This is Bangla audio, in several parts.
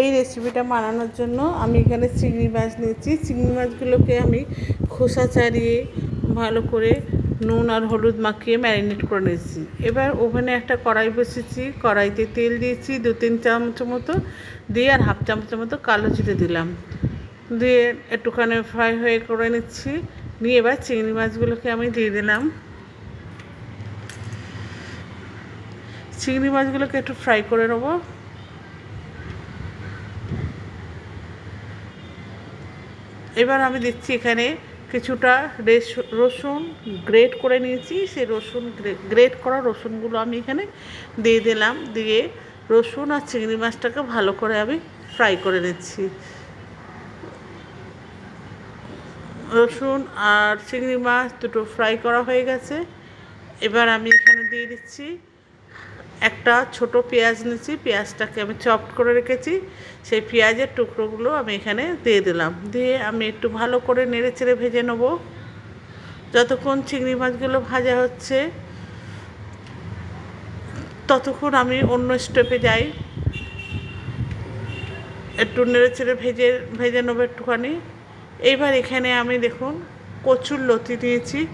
এই রেসিপিটা বানানোর জন্য আমি এখানে চিংড়ি মাছ নিয়েছি। চিংড়ি মাছগুলোকে আমি খোসা ছাড়িয়ে ভালো করে নুন আর হলুদ মাখিয়ে ম্যারিনেট করে নিয়েছি। এবার ওভেনে একটা কড়াই বসেছি কড়াইতে তেল দিয়েছি দু তিন চামচ মতো দিয়ে আর হাফ চামচের মতো কালো জিরে দিলাম। দিয়ে একটুখানি ফ্রাই হয়ে করে নিচ্ছি। নিয়ে এবার চিংড়ি মাছগুলোকে আমি দিয়ে দিলাম। চিংড়ি মাছগুলোকে একটু ফ্রাই করে নেব। এবার আমি দিচ্ছি এখানে কিছুটা রেস রসুন গ্রেট করে নিয়েছি। সেই রসুন গ্রেট করা রসুনগুলো আমি এখানে দিয়ে দিলাম। দিয়ে রসুন আর চিংড়ি মাছটাকে ভালো করে আমি ফ্রাই করে নিচ্ছি। রসুন আর চিংড়ি মাছ দুটো ফ্রাই করা হয়ে গেছে। এবার আমি এখানে দিয়ে দিচ্ছি একটা ছোট পেঁয়াজ নিয়েছি, পেঁয়াজটাকে আমি চপড করে রেখেছি। সেই পেঁয়াজের টুকরোগুলো আমি এখানে দিয়ে দিলাম। দিয়ে আমি একটু ভালো করে নেড়ে চেড়ে ভেজে নেব। যতক্ষণ চিংড়ি মাছগুলো ভাজা হচ্ছে, ততক্ষণ আমি অন্য স্টেপে যাই। একটু নেড়ে চেড়ে ভেজে ভেজে নেব একটুখানি। এইবার এখানে আমি দেখুন কচুর লতি নিয়েছি।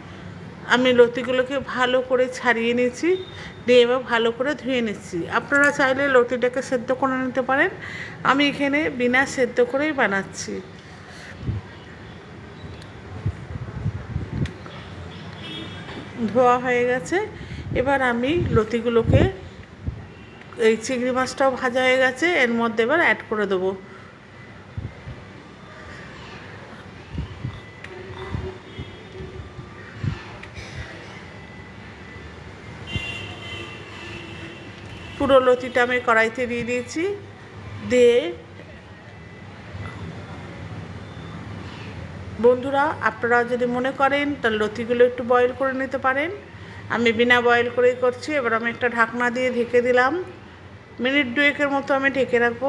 আমি লতিগুলোকে ভালো করে ছাড়িয়ে নিয়েছি, দিয়ে এবার ভালো করে ধুয়ে নিচ্ছি। আপনারা চাইলে লতিটাকে সেদ্ধ করে নিতে পারেন। আমি এখানে বিনা সেদ্ধ করেই বানাচ্ছি। ধোয়া হয়ে গেছে। এবার আমি লতিগুলোকে, এই চিংড়ি মাছটাও ভাজা হয়ে গেছে, এর মধ্যে এবার অ্যাড করে দেবো। পুরো লতিটা আমি কড়াইতে দিয়ে দিয়েছি। দিয়ে বন্ধুরা, আপনারা যদি মনে করেন, তাহলে লতিগুলো একটু বয়েল করে নিতে পারেন। আমি বিনা বয়েল করেই করছি। এবার আমি একটা ঢাকনা দিয়ে ঢেকে দিলাম। মিনিট দুয়েকের মতো আমি ঢেকে রাখব।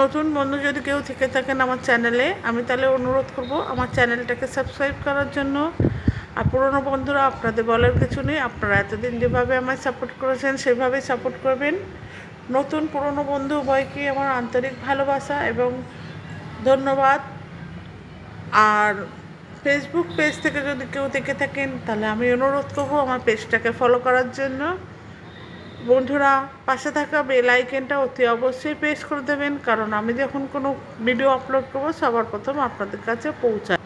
নতুন বন্ধু যদি কেউ থেকে থাকেন আমার চ্যানেলে, আমি তাহলে অনুরোধ করব আমার চ্যানেলটাকে সাবস্ক্রাইব করার জন্য। আর পুরনো বন্ধুরা, আপনাদের বলার কিছু নেই। আপনারা এতদিন যেভাবে আমায় সাপোর্ট করেছেন, সেভাবেই সাপোর্ট করবেন। নতুন পুরনো বন্ধু উভয়কে আমার আন্তরিক ভালোবাসা এবং ধন্যবাদ। আর ফেসবুক পেজ থেকে যদি কেউ দেখে থাকেন, তাহলে আমি অনুরোধ করব আমার পেজটাকে ফলো করার জন্য। বন্ধুরা, পাশে থাকা বেল আইকনটা অতি অবশ্যই প্রেস করে দেবেন, কারণ আমি যখন কোনো ভিডিও আপলোড করব, সবার প্রথম আপনাদের কাছে পৌঁছায়।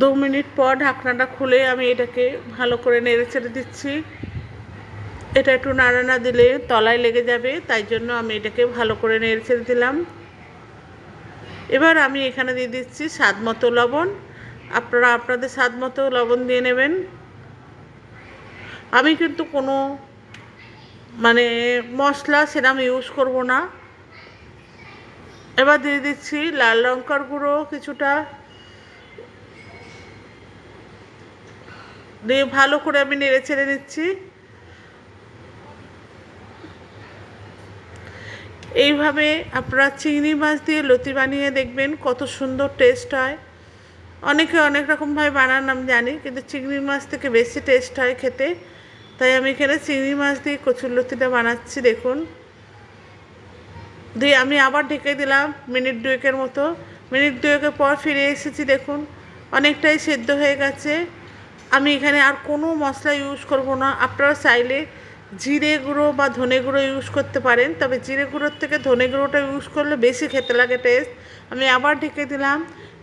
দু মিনিট পর ঢাকনাটা খুলে আমি এটাকে ভালো করে নেড়ে ছেড়ে দিচ্ছি। এটা একটু নাড়া না দিলে তলায় লেগে যাবে, তাই জন্য আমি এটাকে ভালো করে নেড়ে ছেড়ে দিলাম। এবার আমি এখানে দিয়ে দিচ্ছি স্বাদ মতো লবণ। আপনারা আপনাদের স্বাদ মতো লবণ দিয়ে নেবেন। আমি কিন্তু কোনো মানে মশলা সেরকম ইউজ করব না। এবার দিয়ে দিচ্ছি লাল লঙ্কার গুঁড়ো কিছুটা। দিয়ে ভালো করে আমি নেড়ে ছেড়ে নিচ্ছি। এইভাবে আপনারা চিংড়ি মাছ দিয়ে লতি বানিয়ে দেখবেন কত সুন্দর টেস্ট হয়। অনেকে অনেক রকমভাবে বানান, আমি জানি, কিন্তু চিংড়ি মাছ থেকে বেশি টেস্ট হয় খেতে। তাই আমি এখানে চিংড়ি মাছ দিয়ে কচুরলতিটা বানাচ্ছি, দেখুন। দিয়ে আমি আবার ঢেকে দিলাম মিনিট দুয়েকের মতো। মিনিট দুয়েকের পর ফিরে এসেছি, দেখুন, অনেকটাই সেদ্ধ হয়ে গেছে। আমি এখানে আর কোনো মশলা ইউজ করব না। আপনারা চাইলে জিরে গুঁড়ো বা ধনে গুঁড়ো ইউজ করতে পারেন, তবে জিরে গুঁড়োর থেকে ধনে গুঁড়োটা ইউজ করলে বেশি খেতে লাগে টেস্ট আমি আবার ঢেকে দিলাম।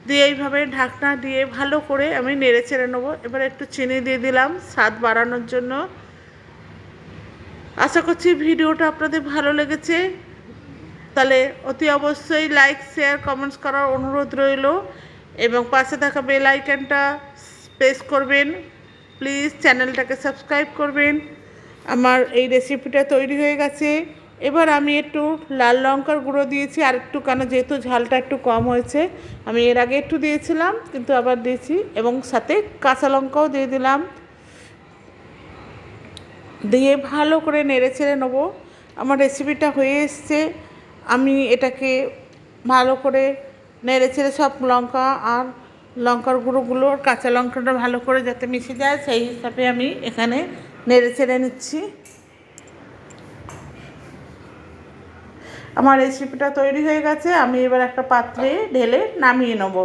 দিয়ে এইভাবে ঢাকনা দিয়ে ভালো করে আমি নেড়ে চেড়ে নেব। এবার একটু চিনি দিয়ে দিলাম স্বাদ বাড়ানোর জন্য। আশা করছি ভিডিওটা আপনাদের ভালো লেগেছে। তাহলে অতি অবশ্যই লাইক শেয়ার কমেন্টস করার অনুরোধ রইল। এবং পাশে থাকা বেল আইকনটা প্রেস করবেন। প্লিজ চ্যানেলটাকে সাবস্ক্রাইব করবেন। আমার এই রেসিপিটা তৈরি হয়ে গেছে। এবার আমি একটু লাল লঙ্কার গুঁড়ো দিয়েছি, আর একটু কেন যেহেতু ঝালটা একটু কম হয়েছে, আমি এর আগে একটু দিয়েছিলাম, কিন্তু আবার দিয়েছি, এবং সাথে কাঁচা লঙ্কাও দিয়ে দিলাম। দিয়ে ভালো করে নেড়ে ছেড়ে নেব। আমার রেসিপিটা হয়ে এসছে, আমি এটাকে ভালো করে নেড়ে ছেড়ে সব লঙ্কা আর লঙ্কার গুঁড়োগুলো, কাঁচা লঙ্কাটা ভালো করে যাতে মিশে যায়, সেই হিসাবে আমি এখানে নেড়ে ছেড়ে নিচ্ছি। আমার রেসিপিটা তৈরি হয়ে গেছে আমি এবার একটা পাত্রে ঢেলে নামিয়ে নেব।